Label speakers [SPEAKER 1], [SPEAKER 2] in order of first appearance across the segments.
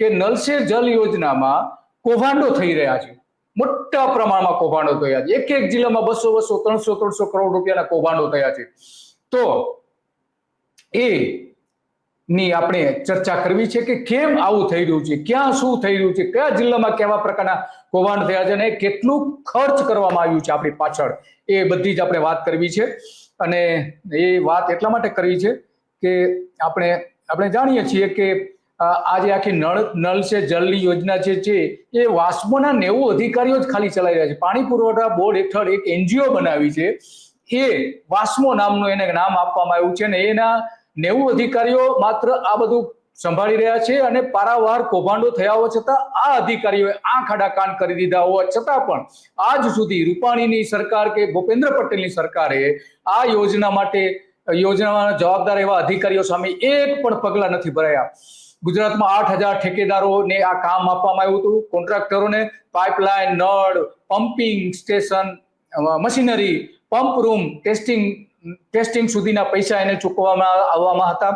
[SPEAKER 1] કે નલ સે જલ યોજનામાં કૌભાંડો થઈ રહ્યા છે. મોટા પ્રમાણમાં કૌભાંડો થયા છે. એક એક જિલ્લામાં બસો બસો, ત્રણસો ત્રણસો કરોડ રૂપિયાના કૌભાંડો થયા છે. તો એ ની આપણે ચર્ચા કરવી છે કે કેમ આવું થઈ રહ્યું છે? ક્યાં શું થઈ રહ્યું છે? કયા જિલ્લામાં કેવા પ્રકારના કૌભાંડ થયા છે અને કેટલું ખર્ચ કરવામાં આવ્યું છે આપણી પાછળ? એ બધી જ આપણે વાત કરવી છે. અને એ વાત એટલા માટે કરવી છે કે આપણે આપણે જાણીએ છીએ કે આ જે આખી નળ નળ છે જલની યોજના જે છે, એ વાસ્મોના નેવું અધિકારીઓ જ ખાલી ચલાવી રહ્યા છે. પાણી પુરવઠા બોર્ડ હેઠળ એક એનજીઓ બનાવી છે. એ વાસ્મો નામનું એને નામ આપવામાં આવ્યું છે અને એના નેવું અધિકારીઓ માત્ર આ બધું સંભાળી રહ્યા છે અને પારાવાર કૌભાંડો થયા હોવા છતાં આ અધિકારીઓએ આંખ ખાડા કાન કરી દીધા હોવા છતાં પણ આજ સુધી રૂપાણીની સરકાર કે ભૂપેન્દ્ર પટેલની સરકારે આ યોજના માટે યોજનાના જવાબદાર એવા અધિકારીઓ સામે એક પણ પગલા નથી ભરાયા. ગુજરાતમાં આઠ હજાર ઠેકેદારોને આ કામ આપવામાં આવ્યું હતું. કોન્ટ્રાક્ટરોને પાઇપલાઇન, નળ, pumping station machinery pump room, testing testing સુધીના પૈસા એને ચૂકવવામાં આવવામાં હતા.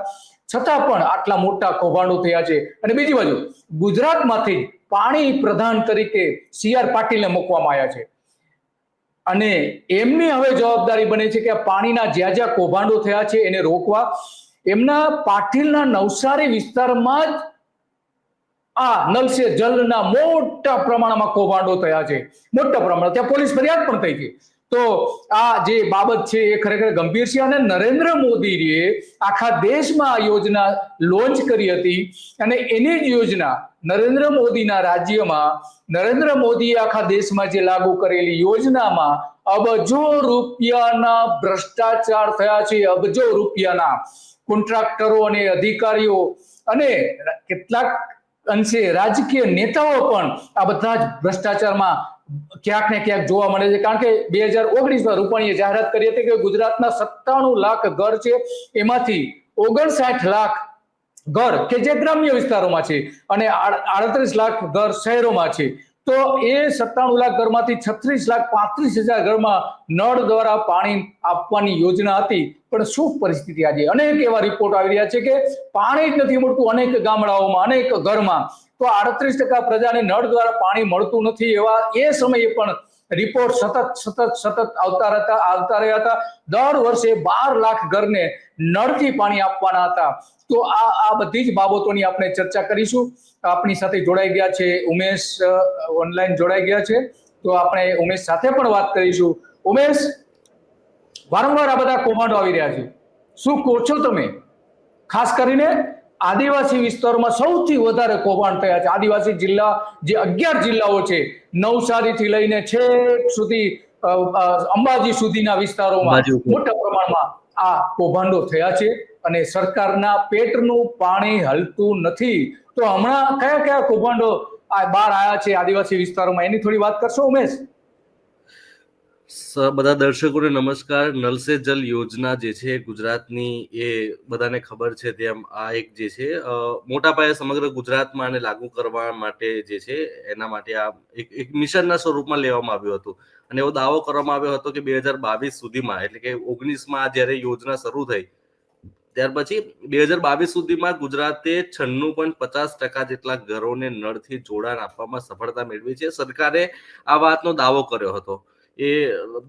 [SPEAKER 1] છતાં પણ આટલા મોટા કૌભાંડો થયા છે. અને બીજી બાજુ, ગુજરાતમાંથી પાણી પ્રધાન તરીકે સી આર પાટીલને મૂકવામાં આવ્યા છે. અને એમની હવે જવાબદારી બને છે કે પાણીના જ્યાં જ્યાં કૌભાંડો થયા છે એને રોકવા. એમના પાટીલના નવસારી વિસ્તારમાં જ આ નલ જલના મોટા પ્રમાણમાં કૌભાંડો થયા છે. મોટા પ્રમાણમાં. ત્યાં પોલીસ ફરિયાદ પણ થઈ છે. તો આ જે બાબત છે એ ખરેખર ગંભીર છે અને નરેન્દ્ર મોદીએ આખા દેશમાં આ યોજના લોન્ચ કરી હતી અને એની જ યોજના નરેન્દ્ર મોદીના રાજ્યમાં નરેન્દ્ર મોદીએ આખા દેશમાં જે લાગુ કરેલી યોજનામાં અબજો રૂપિયાના ભ્રષ્ટાચાર થયા છે. અબજો રૂપિયાના. કોન્ટ્રાક્ટરો અને અધિકારીઓ અને કેટલાક અંશે રાજકીય નેતાઓ પણ આ બધા જ ભ્રષ્ટાચારમાં ક્યાંક ને ક્યાંક જોવા મળે છે. કારણ કે બે હજાર ઓગણીસમાં રૂપાણીએ જાહેરાત કરી હતી કે ગુજરાતના સત્તાણું લાખ ઘર છે. એમાંથી ઓગણસાઠ લાખ ઘર કે જે ગ્રામ્ય વિસ્તારોમાં છે અને આડત્રીસ લાખ ઘર શહેરોમાં છે. તો એ સત્તાણું લાખ ઘરમાંથી છત્રીસ લાખ પાંત્રીસ હજાર ઘરમાં નળ દ્વારા પાણી આપવાની યોજના હતી. પણ શું પરિસ્થિતિ આજે? અનેક એવા રિપોર્ટ આવી રહ્યા છે કે પાણી જ નથી મળતું અનેક ગામડાઓમાં, અનેક ઘરમાં. તો આડત્રીસ ટકા પ્રજાને નળ દ્વારા પાણી મળતું નથી એવા એ સમયે પણ રિપોર્ટ સતત સતત સતત આવતા રહેતા, આવતા રહ્યા હતા. દર વર્ષે બાર લાખ ઘરને નળથી પાણી આપવાના હતા. તો આ આ બધી જ બાબતોની આપણે ચર્ચા કરીશું. આપણી સાથે જોડાઈ ગયા છે ઉમેશ ઓનલાઈન જોડાઈ ગયા છે. તો આપણે ઉમેશ સાથે પણ વાત કરીશું. ઉમેશ, વારંવાર આ બધા કૌભાંડો આવી રહ્યા છે. શું કહો છો તમે? ખાસ કરીને આદિવાસી વિસ્તારોમાં સૌથી વધારે કૌભાંડ થયા છે. આદિવાસી જિલ્લા જે અગિયાર જિલ્લાઓ છે નવસારીથી લઈને છેક સુધી અંબાજી સુધીના વિસ્તારોમાં મોટા પ્રમાણમાં આ કૌભાંડો થયા છે અને સરકારના પેટનું પાણી હલતું નથી. તો હમણાં કયા કયા કૌભાંડો આ બહાર આવ્યા છે આદિવાસી વિસ્તારોમાં? એની થોડી વાત કરશો ઉમેશ?
[SPEAKER 2] બધા દર્શકોને નમસ્કાર. નલ જલ યોજના જે છે, ગુજરાતની એ બધાને ખબર છે તેમ આ એક જે છે મોટા પાયે સમગ્ર ગુજરાતમાં આને લાગુ કરવા માટે જે છે, એના માટે આ એક એક મિશનના સ્વરૂપમાં લેવામાં આવ્યું હતું. અને એવો દાવો કરવામાં આવ્યો હતો કે બે હજાર બાવીસ સુધીમાં, એટલે કે ઓગણીસમાં જ્યારે યોજના શરૂ થઈ, ત્યાર પછી બે હજાર બાવીસ સુધીમાં ગુજરાતે છન્નું પોઈન્ટ પચાસ ટકા જેટલા ઘરોને નળથી જોડાણ આપવામાં સફળતા મેળવી છે. સરકારે આ વાતનો દાવો કર્યો હતો. એ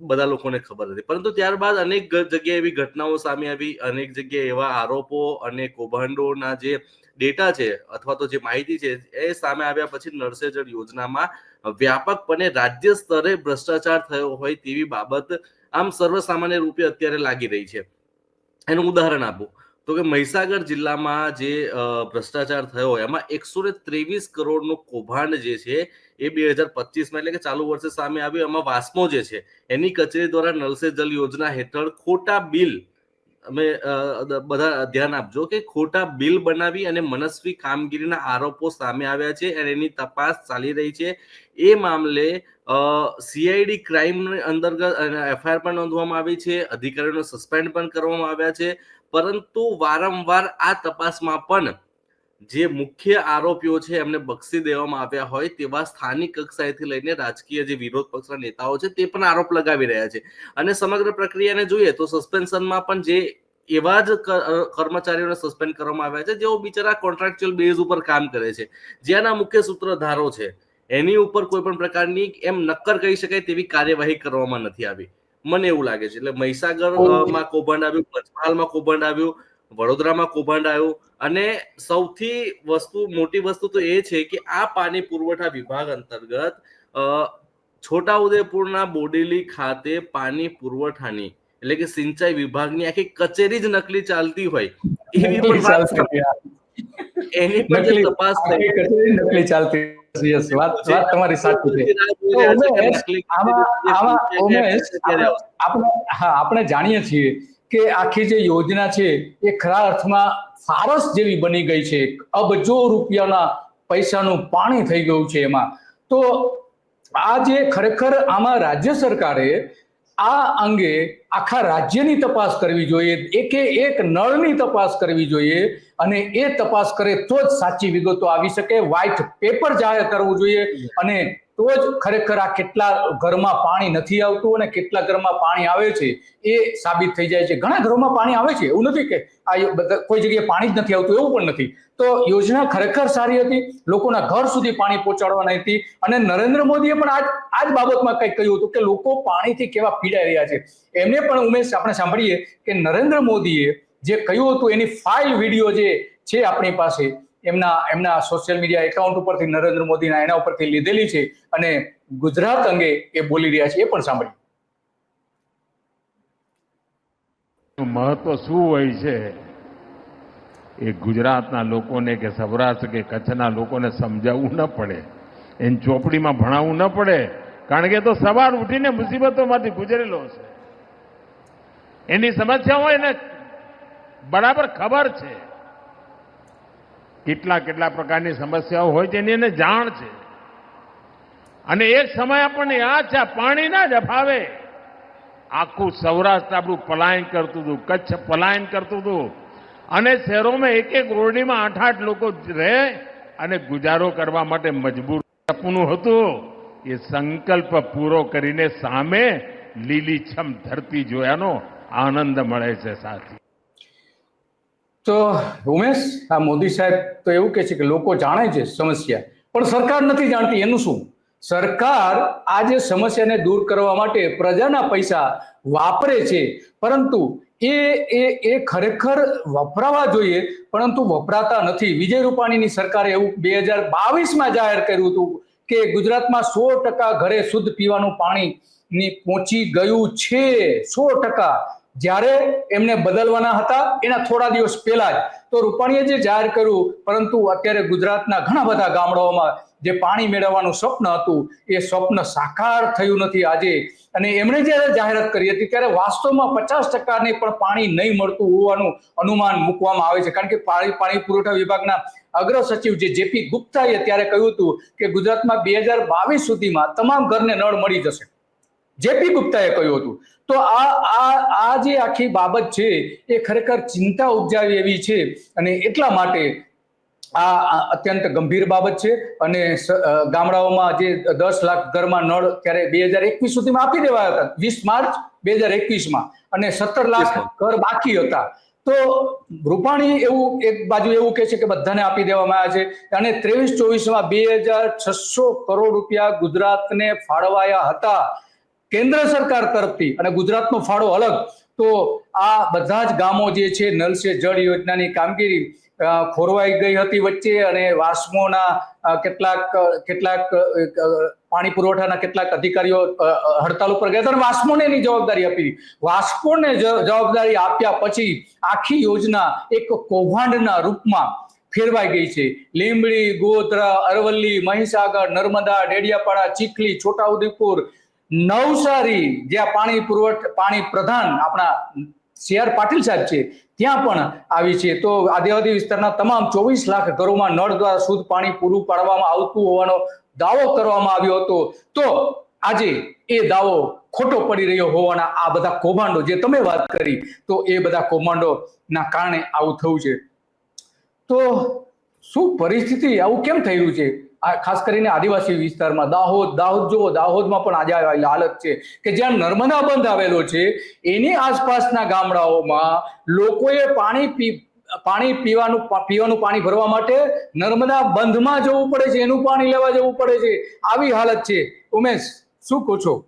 [SPEAKER 2] બધા લોકોને ખબર હતી. પરંતુ ત્યારબાદ અનેક જગ્યાએ એવી ઘટનાઓ સામે આવી, અનેક જગ્યાએ એવા આરોપો અને કૌભાંડોના જે ડેટા છે અથવા તો જે માહિતી છે એ સામે આવ્યા પછી નળસે જળ યોજનામાં વ્યાપકપણે રાજ્ય સ્તરે ભ્રષ્ટાચાર થયો હોય તેવી બાબત આમ સર્વસામાન્ય રૂપે અત્યારે લાગી રહી છે. એનું ઉદાહરણ આપું. તો કે મહીસાગર જિલ્લામાં જે ભ્રષ્ટાચાર થયો હોય, એમાં એકસો ને ત્રેવીસ કરોડનું કૌભાંડ જે છે એ બે હજાર પચીસમાં એટલે કે ચાલુ વર્ષે સામે આવ્યું. એમાં વાસ્મો જે છે, એની કચેરી દ્વારા નલ જલ યોજના હેઠળ ખોટા બિલ અમે બધા ધ્યાન આપજો કે ખોટા બિલ બનાવી અને મનસ્વી કામગીરીના આરોપો સામે આવ્યા છે અને એની તપાસ ચાલી રહી છે. એ મામલે સીઆઈડી ક્રાઇમ અંતર્ગત એફઆઈઆર પણ નોંધવામાં આવી છે. અધિકારીઓને સસ્પેન્ડ પણ કરવામાં આવ્યા છે. પરંતુ વારંવાર આ તપાસમાં પણ જે મુખ્ય આરોપીઓ છે એમને બક્ષી દેવામાં આવ્યા હોય તેવા સ્થાનિક કક્ષાએથી લઈને રાજકીય જે વિરોધ પક્ષના નેતાઓ છે તે પણ આરોપ લગાવી રહ્યા છે. અને સમગ્ર પ્રક્રિયાને જોઈએ તો સસ્પેન્શનમાં પણ જે એવા જ કર્મચારીઓને સસ્પેન્ડ કરવામાં આવ્યા છે જેઓ બિચારા કોન્ટ્રાક્ચ્યુઅલ બેઝ ઉપર કામ કરે છે. જેના મુખ્ય સૂત્રધારો છે એની ઉપર કોઈ પણ પ્રકારની એમ નક્કર કહી શકાય તેવી કાર્યવાહી કરવામાં નથી આવી. મને એવું લાગે છે એટલે મહીસાગર અ, કૌભાંડ આવ્યું પંચમહાલમાં કૌભાંડ આવ્યું વડોદરામાં કૌભાંડ આવ્યું. અને સૌથી વસ્તુ મોટી વસ્તુ તો એ છે કે આ પાણી પુરવઠા વિભાગ અંતર્ગત છોટાઉદેપુરના બોડેલી ખાતે પાણી પુરવઠાની એટલે કે સિંચાઈ વિભાગની આખી કચેરી જ નકલી ચાલતી હોય. એવી પણ. એની પણ જે તપાસ થઈ.
[SPEAKER 1] નકલી ચાલતી વાત વાત તમારી સાચી છે. હા આપણે જાણીએ છીએ કે આખી જે યોજના છે, એ ખરા અર્થમાં ફારસ જેવી બની ગઈ છે. અબજો રૂપિયાના પૈસાનું પાણી થઈ ગયું છે એમાં. તો આ જે ખરેખર આમાં રાજ્ય સરકારે આ અંગે આખા રાજ્યની તપાસ કરવી જોઈએ, એકે એક નળની તપાસ કરવી જોઈએ અને એ તપાસ કરે તો જ સાચી વિગતો આવી શકે. વ્હાઇટ પેપર જાહેર કરવું જોઈએ અને તો જ ખરેખર આ કેટલા ઘરમાં પાણી નથી આવતું અને કેટલા ઘરમાં પાણી આવે છે એ સાબિત થઈ જાય છે. ઘણા ઘરોમાં પાણી આવે છે, એવું નથી કે આ કોઈ જગ્યાએ પાણી જ નથી આવતું, એવું પણ નથી. તો યોજના ખરેખર સારી હતી, લોકોના ઘર સુધી પાણી પહોંચાડવાની હતી અને નરેન્દ્ર મોદીએ પણ આજ આ જ બાબતમાં કંઈક કહ્યું હતું કે લોકો પાણીથી કેવા પીડાઈ રહ્યા છે. એમને પણ ઉમેશ આપણે સાંભળીએ કે નરેન્દ્ર મોદીએ જે કહ્યું હતું એની ફાઇલ વીડિયો જે છે આપણી પાસે એમના એમના સોશિયલ મીડિયા એકાઉન્ટ ઉપરથી નરેન્દ્ર મોદીના એના ઉપરથી લીધેલી છે અને ગુજરાત અંગે એ બોલી રહ્યા છે, એ પણ સાંભળ્યું
[SPEAKER 3] નું મહત્વ શું હોય છે? એ ગુજરાતના લોકોને કે સૌરાષ્ટ્ર કે કચ્છના લોકોને સમજાવવું ન પડે. એને ચોપડીમાં ભણાવવું ન પડે. કારણ કે તો સવાર ઉઠીને મુસીબતોમાંથી ગુજરેલો છે. એની સમસ્યાઓ એને બરાબર ખબર છે. કેટલા કેટલા પ્રકારની સમસ્યાઓ હોય છે, એની એને જાણ છે. અને એ સમય આપણને યાદ છે પાણીના જ અભાવે. આખું સૌરાષ્ટ્ર આપણું પલાયન કરતું હતું, કચ્છ પલાયન કરતું હતું. અને શહેરોમાં એક એક ઓરડીમાં આઠ આઠ લોકો રહે અને ગુજારો કરવા માટે મજબૂર સપનું હતું. એ સંકલ્પ પૂરો કરીને સામે લીલીછમ ધરતી જોયાનો આનંદ મળે છે, સાથી.
[SPEAKER 1] તો ઉમેશ, આ મોદી સાહેબ તો એવું કહે છે કે લોકો જાણે છે સમસ્યા, પણ સરકાર નથી જાણતી, એનું શું? સરકાર આ જે સમસ્યાને દૂર કરવા માટે પ્રજાના પૈસા વાપરે છે, પરંતુ એ એ એ ખરેખર વપરાવા જોઈએ, પરંતુ વપરાતા નથી. વિજય રૂપાણીની સરકારે એવું બે હજાર બાવીસમાં જાહેર કર્યું હતું કે ગુજરાતમાં સો ટકા ઘરે શુદ્ધ પીવાનું પાણી ની પહોંચી ગયું છે, સો ટકા. જ્યારે એમને બદલવાના હતા, એના થોડા દિવસ પહેલા જ. તો રૂપાણીએ જે જાહેર કર્યું, પરંતુ અત્યારે ગુજરાતના ઘણા બધા ગામડાઓમાં જે પાણી મેળવવાનું સ્વપ્ન હતું, એ સ્વપ્ન સાકાર થયું નથી આજે. અને એમણે જ્યારે જાહેરાત કરી હતી, ત્યારે વાસ્તવમાં પચાસ ટકાને પણ પાણી નહીં મળતું હોવાનું અનુમાન મૂકવામાં આવે છે. કારણ કે પાણી પાણી પુરવઠા વિભાગના અગ્ર સચિવ જે જેપી ગુપ્તાએ ત્યારે કહ્યું હતું કે ગુજરાતમાં બે હજાર બાવીસ સુધીમાં તમામ ઘરને નળ મળી જશે. જેપી ગુપ્તાએ કહ્યું હતું. તો આ આ આ જે આખી બાબત છે એ ખરેખર ચિંતા ઉપજાવી એવી છે અને એટલા માટે આ અત્યંત ગંભીર બાબત છે અને ગામડાઓમાં જે દસ લાખ ઘરમાં નળ ત્યારે બે હજાર એકવીસ સુધીમાં આપી દેવાયા હતા વીસ માર્ચ બે હજાર એકવીસમાં અને સત્તર લાખ ઘર બાકી હતા. તો રૂપાણી એવું એક બાજુ એવું કહે છે કે બધાને આપી દેવામાં આવ્યા છે અને ત્રેવીસ ચોવીસમાં બે હજાર છસો કરોડ રૂપિયા ગુજરાતને ફાળવાયા હતા. કેન્દ્ર સરકાર તરફથી અને ગુજરાતનો ફાળો અલગ, તો આ બધા જ ગામો જે છે, નલ સે જળ યોજનાની કામગીરી ખોરવાઈ ગઈ હતી વચ્ચે અને વાસ્મોના કેટલાક કેટલાક પાણી પુરવઠાના કેટલાક અધિકારીઓ હડતાલ ઉપર ગયા હતા અને વાસ્મોને એની જવાબદારી આપી. વાસ્મોને જવાબદારી આપ્યા પછી આખી યોજના એક કૌભાંડના રૂપમાં ફેરવાઈ ગઈ છે. લીંબડી, ગોધરા, અરવલ્લી, મહીસાગર, નર્મદા, ડેડિયાપાડા, ચીખલી, છોટાઉદેપુર નવસારી જ્યાં પાણી પુરવઠ, પાણી પ્રધાન આપણા સી આર પાટીલ સાહેબ છે, ત્યાં પણ આવી છે. તો આદિવાદી વિસ્તારના તમામ ચોવીસ લાખ ઘરોમાં નળ દ્વારા શુદ્ધ પાણી પૂરું પાડવામાં આવતું હોવાનો દાવો કરવામાં આવ્યો હતો. તો આજે એ દાવો ખોટો પડી રહ્યો હોવાના આ બધા કૌભાંડો જે તમે વાત કરી, તો એ બધા કૌભાંડો ના કારણે આવું થયું છે. તો શું પરિસ્થિતિ, આવું કેમ થઈ રહ્યું છે? ખાસ કરીને આદિવાસી વિસ્તારમાં દાહોદ દાહોદ જુઓ, દાહોદમાં પણ આજે આવેલી હાલત છે કે જ્યાં નર્મદા બંધ આવેલો છે, એની આસપાસના ગામડાઓમાં લોકોએ પાણી પી, પાણી પીવાનું પીવાનું પાણી ભરવા માટે નર્મદા બંધમાં જવું પડે છે, એનું પાણી લેવા જવું પડે છે. આવી હાલત છે. ઉમેશ, શું કહો છો?